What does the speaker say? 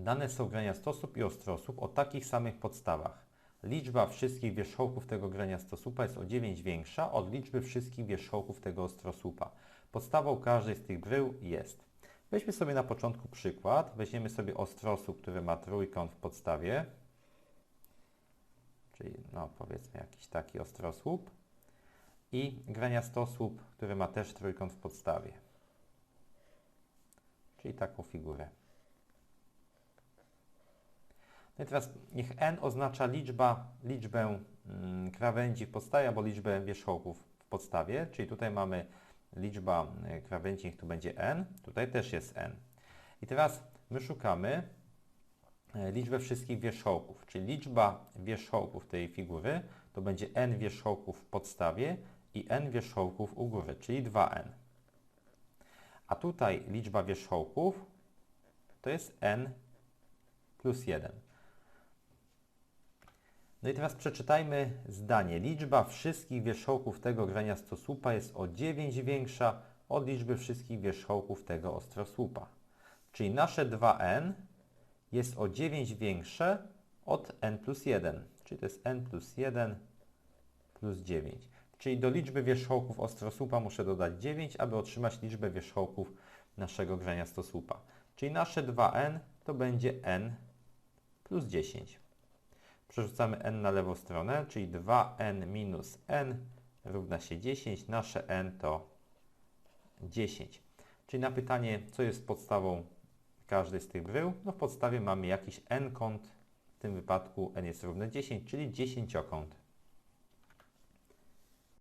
Dane są grania stosób i ostrosób o takich samych podstawach. Liczba wszystkich wierzchołków tego grania stosłupa jest o 9 większa od liczby wszystkich wierzchołków tego ostrosłupa. Podstawą każdej z tych brył jest. Weźmy sobie na początku przykład. Weźmiemy sobie ostrosłup, który ma trójkąt w podstawie. Czyli no powiedzmy jakiś taki ostrosłup. I grania stosłup, który ma też trójkąt w podstawie. Czyli taką figurę. No i teraz niech n oznacza liczba, liczbę mm, krawędzi w podstawie albo liczbę wierzchołków w podstawie, czyli tutaj mamy liczba y, krawędzi, niech tu będzie n, tutaj też jest n. I teraz my szukamy e, liczbę wszystkich wierzchołków, czyli liczba wierzchołków tej figury to będzie n wierzchołków w podstawie i n wierzchołków u góry, czyli 2n. A tutaj liczba wierzchołków to jest n plus 1. No i teraz przeczytajmy zdanie. Liczba wszystkich wierzchołków tego grania stosłupa jest o 9 większa od liczby wszystkich wierzchołków tego ostrosłupa. Czyli nasze 2n jest o 9 większe od n plus 1. Czyli to jest n plus 1 plus 9. Czyli do liczby wierzchołków ostrosłupa muszę dodać 9, aby otrzymać liczbę wierzchołków naszego grania stosłupa. Czyli nasze 2n to będzie n plus 10. Przerzucamy n na lewą stronę, czyli 2n minus n równa się 10. Nasze n to 10. Czyli na pytanie, co jest podstawą każdej z tych brył, no w podstawie mamy jakiś n-kąt, w tym wypadku n jest równe 10, czyli dziesięciokąt.